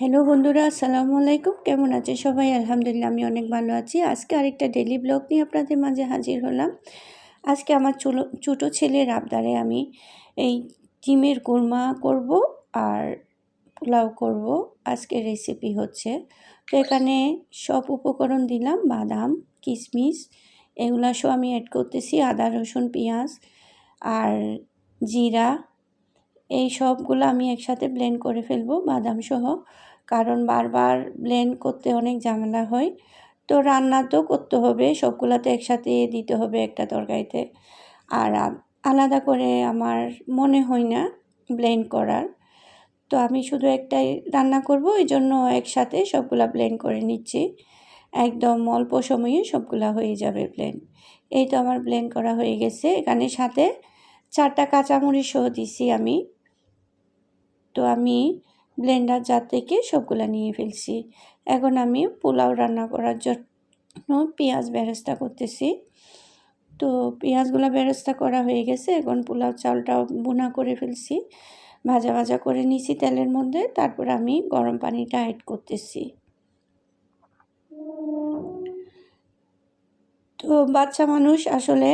Hello বন্ধুরা, আসসালামু আলাইকুম। কেমন আছে সবাই? আলহামদুলিল্লাহ, আমি অনেক ভালো আছি। আজকে আরেকটা ডেলি ব্লগ নিয়ে আপনাদের মাঝে হাজির হলাম। আজকে আমার চুলো ছোটো ছেলের আবদারে আমি এই ডিমের কুরমা করব আর পোলাও করব। আজকে রেসিপি হচ্ছে তো এখানে সব উপকরণ দিলাম, বাদাম, কিশমিশ, এগুলা সব আমি অ্যাড করতেছি, আদা, রসুন, পেঁয়াজ আর জিরা এই সবগুলো আমি একসাথে ব্লেন্ড করে ফেলব, বাদাম সহ। কারণ বারবার ব্লেন্ড করতে অনেক ঝামেলা হয়। তো রান্না তো করতে হবে সবগুলোতে একসাথে দিতে হবে একটা তরকারিতে। আর আলাদা করে আমার মনে হয় না ব্লেন্ড করার। তো আমি শুধু একটাই রান্না করব, এই জন্য একসাথে সবগুলা ব্লেন্ড করে নিচ্ছি। একদম অল্প সময়ে সবগুলা হয়ে যাবে ব্লেন্ড এই তো আমার ব্লেন্ড করা হয়ে গেছে। এখানে সাথে চারটা কাঁচামরিচ সহ দিছি আমি। তো আমি ব্লেন্ডার জার থেকে সবগুলো নিয়ে ফেলছি। এখন আমি পোলাও রান্না করার জন্য পেঁয়াজ বেরেস্তা করতেছি। তো পেঁয়াজগুলো বেরেস্তা করা হয়ে গেছে, এখন পোলাও চালটাও বোনা করে ফেলছি। ভাজা ভাজা করে নিছি তেলের মধ্যে, তারপর আমি গরম পানিটা অ্যাড করতেছি। তো বাচ্চা মানুষ আসলে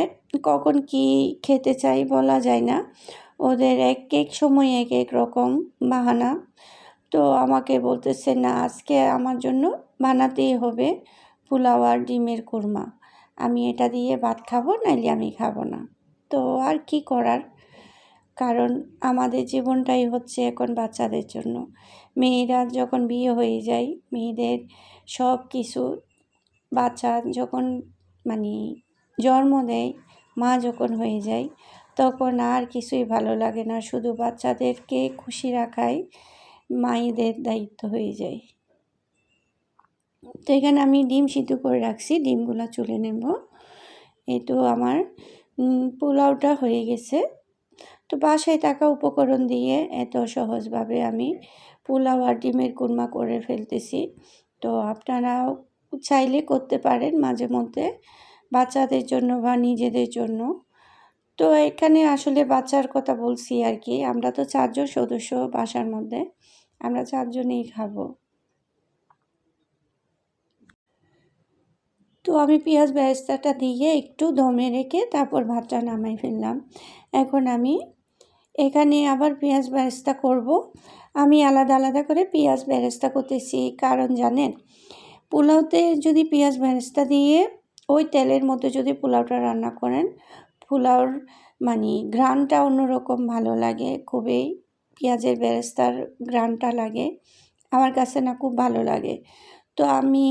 কখন কি খেতে চাই বলা যায় না। ওদের এক এক সময় এক এক রকম বাহানা। তো আমাকে বলতেছে, না, আজকে আমার জন্য বানাতেই হবে পোলাও আর ডিমের কুরমা। আমি এটা দিয়ে ভাত খাব, নাইলে আমি খাব না। তো আর কি করার? কারণ আমাদের জীবনটাই হচ্ছে এখন বাচ্চাদের জন্য। মেয়েরা যখন বিয়ে হয়ে যায়, মেয়েদের সব কিছু বাচ্চা যখন মানে জন্ম দেয়, মা যখন হয়ে যায় তখন আর কিছুই ভালো লাগে না। শুধু বাচ্চাদেরকে খুশি রাখাই মায়েদের দায়িত্ব হয়ে যায়। তো এখানে আমি ডিম সিদ্ধ করে রাখছি, ডিমগুলো চলে নেব। এই তো আমার পোলাওটা হয়ে গেছে। তো বাসায় থাকা উপকরণ দিয়ে এত সহজভাবে আমি পোলাও আর ডিমের কুরমা করে ফেলতেছি। তো আপনারাও চাইলে করতে পারেন মাঝে মধ্যে বাচ্চাদের জন্য বা নিজেদের জন্য। তো এখানে আসলে বাচ্চার কথা বলছি আর কি। আমরা তো চারজন সদস্য বাসার মধ্যে। আমরা চারজনেই খাব। তো আমি পেঁয়াজ বেরেস্তাটা দিয়ে একটু দমে রেখে তারপর ভাতটা নামাই ফেললাম। এখন আমি এখানে আবার পেঁয়াজ বেরেস্তা করব। আমি আলাদা আলাদা করে পেঁয়াজ বেরেস্তা করতেছি। কারণ জানেন, পোলাওতে যদি পেঁয়াজ বেরেস্তা দিয়ে ওই তেলের মধ্যে যদি পোলাওটা রান্না করেন পোলাওর মানে ঘ্রাণটা অন্যরকম ভালো লাগে, খুবই পেঁয়াজের বেরেস্তার ঘ্রাণটা লাগে, আমার কাছে না খুব ভালো লাগে। তো আমি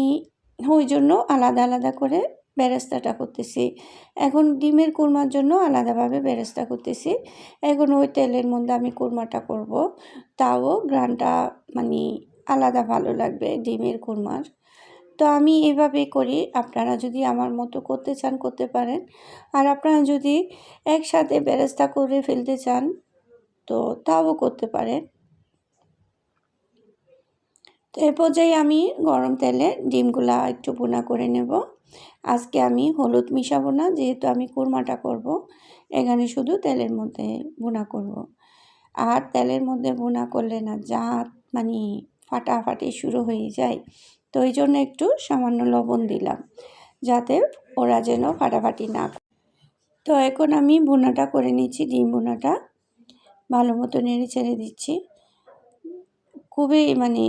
ওই জন্য আলাদা আলাদা করে বেরেস্তাটা করতেছি। এখন ডিমের কুরমার জন্য আলাদাভাবে বেরেস্তা করতেছি। এখন ওই তেলের মধ্যে আমি কুরমাটা করব, তাও গ্রানটা মানে আলাদা ভালো লাগবে ডিমের কুরমার। তো আমি এভাবে করি। আপনারা যদি আমার মতো করতে চান, করতে পারেন। আর আপনারা যদি একসাথে বেরেস্তা করে ফেলতে চান, তো তাও করতে পারেন। তো এ পর্যায়ে আমি গরম তেলে ডিমগুলা একটু বোনা করে নেব। আজকে আমি হলুদ মিশাবো না, যেহেতু আমি কুরমাটা করব। এখানে শুধু তেলের মধ্যে বোনা করব। আর তেলের মধ্যে বোনা করলে না যা মানে ফাটাফাটি শুরু হয়ে যায়। তো ওই জন্য একটু সামান্য লবণ দিলাম, যাতে ওরা যেন ফাটাফাটি না তো এখন আমি বোনাটা করে নিচ্ছি, ডিম বোনাটা ভালো মতো নেড়ে ছেড়ে দিচ্ছি। খুবই মানে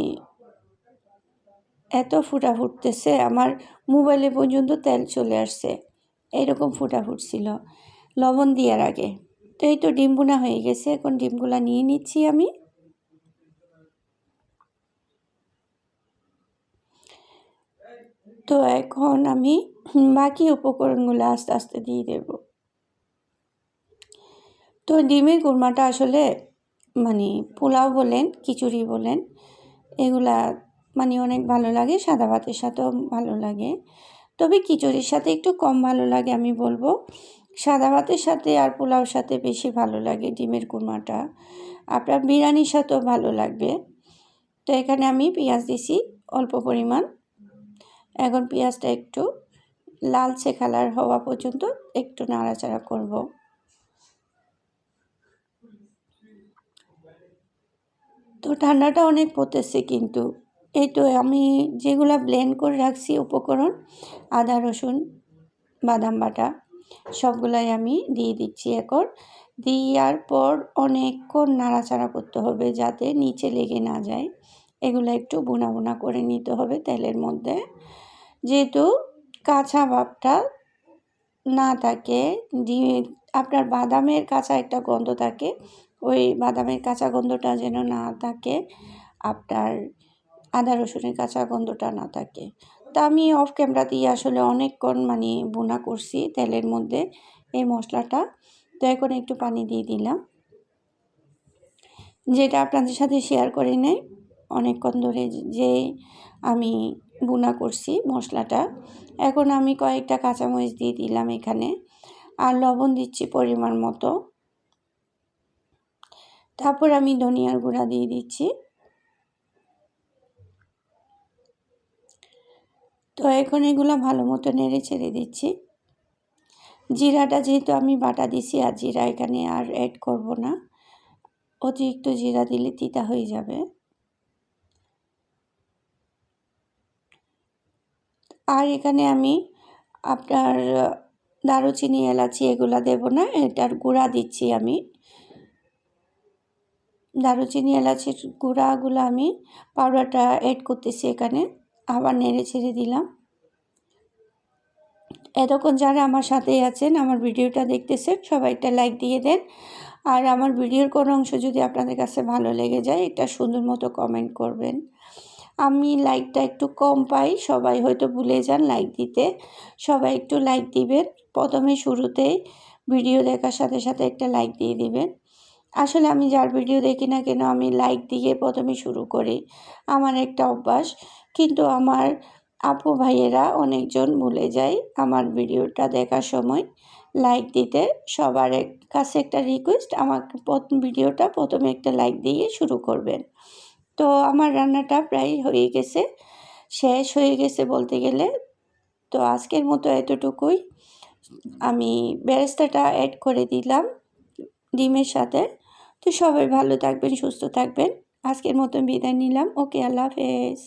এত ফুটা ফুটতেছে, আমার মোবাইলে পর্যন্ত তেল চলে আসছে। এইরকম ফুটা ফুটছিল লবণ দেওয়ার আগে। তো এই তো ডিম বোনা হয়ে গেছে, এখন ডিমগুলা নিয়ে নিচ্ছি আমি। তো এখন আমি বাকি উপকরণগুলো আস্তে আস্তে দিয়ে দেব। তো ডিমের কুরমাটা আসলে মানে পোলাও বলেন, খিচুড়ি বলেন, এগুলা মানে অনেক ভালো লাগে, সাদা ভাতের সাথেও ভালো লাগে। তবে খিচুড়ির সাথে একটু কম ভালো লাগে আমি বলব। সাদা ভাতের সাথে আর পোলাওর সাথে বেশি ভালো লাগে ডিমের কুরমাটা আপনার বিরিয়ানির সাথেও ভালো লাগবে। তো এখানে আমি পেঁয়াজ দিছি, অল্প পরিমাণ। এখন পেঁয়াজটা একটু লালচে কালার হওয়া পর্যন্ত একটু নাড়াচাড়া করব। তো ঠান্ডাটা অনেক পড়তেছে কিন্তু। এই তো আমি যেগুলা ব্লেন্ড করে রাখছি উপকরণ, আদা, রসুন, বাদাম বাটা, সবগুলাই আমি দিয়ে দিচ্ছি এখন। দেওয়ার পর অনেকক্ষণ নাড়াচাড়া করতে হবে যাতে নিচে লেগে না যায়। এগুলো একটু বোনা বোনা করে নিতে হবে তেলের মধ্যে। যেহেতু কাঁচা ভাবটা না থাকে আপনার বাদামের কাঁচা একটা গন্ধ থাকে, ওই বাদামের কাঁচা গন্ধটা যেন না থাকে, আপনার আদা রসুনের কাঁচা গন্ধটা না থাকে। তা আমি অফ ক্যামেরা দিয়ে আসলে অনেকক্ষণ মানে বোনা করছি তেলের মধ্যে এই মশলাটা। তো এখন একটু পানি দিয়ে দিলাম। যেটা আপনাদের সাথে শেয়ার করে নেই, অনেকক্ষণ ধরে যে আমি বুনা করছি মশলাটা। এখন আমি কয়েকটা কাঁচামরিচ দিয়ে দিলাম এখানে। আর লবণ দিচ্ছি পরিমাণ মতো। তারপর আমি ধনিয়ার গুঁড়া দিয়ে দিচ্ছি। তো এখন এগুলো ভালো মতো নেড়ে ছেড়ে দিচ্ছি। জিরাটা যেহেতু আমি বাটা দিছি আর জিরা এখানে আর অ্যাড করব না, অতিরিক্ত জিরা দিলে তিতা হয়ে যাবে। আর এখানে আমি আপনার দারুচিনি, এলাচি এগুলা দেব না, এটার গুঁড়া দিচ্ছি আমি। দারুচিনি, এলাচির গুঁড়াগুলো আমি পাউডারটা অ্যাড করতেছি এখানে, আবার নেড়ে ছেড়ে দিলাম। এতক্ষণ যারা আমার সাথে আছেন, আমার ভিডিওটা দেখতেছেন, সবাই একটা লাইক দিয়ে দেন। আর আমার ভিডিওর কোনো অংশ যদি আপনাদের কাছে ভালো লেগে যায়, এটা সুন্দর মতো কমেন্ট করবেন। আমি লাইকটা একটু কম পাই, সবাই হয়তো ভুলে যান লাইক দিতে। সবাই একটু লাইক দিবেন। প্রথমে শুরুতেই ভিডিও দেখার সাথে সাথে একটা লাইক দিয়ে দিবেন। আসলে আমি যার ভিডিও দেখি না কেন, আমি লাইক দিয়ে প্রথমে শুরু করি। আমার একটা অভ্যাস, কিন্তু আমার আপু ভাইয়েরা অনেকজন ভুলে যায় আমার ভিডিওটা দেখার সময় লাইক দিতে। সবার কাছে একটা রিকোয়েস্ট আমার ভিডিওটা প্রথমে একটা লাইক দিয়ে শুরু করবেন। তো আমার রান্নাটা প্রায় হয়ে গেছে, শেষ হয়ে গেছে বলতে গেলে। তো আজকের মতো এতটুকুই। আমি বেরেস্তাটা অ্যাড করে দিলাম ডিমের সাথে। তো সবাই ভালো থাকবেন, সুস্থ থাকবেন। আজকের মতো বিদায় নিলাম। ওকে, আল্লাহ হাফেজ।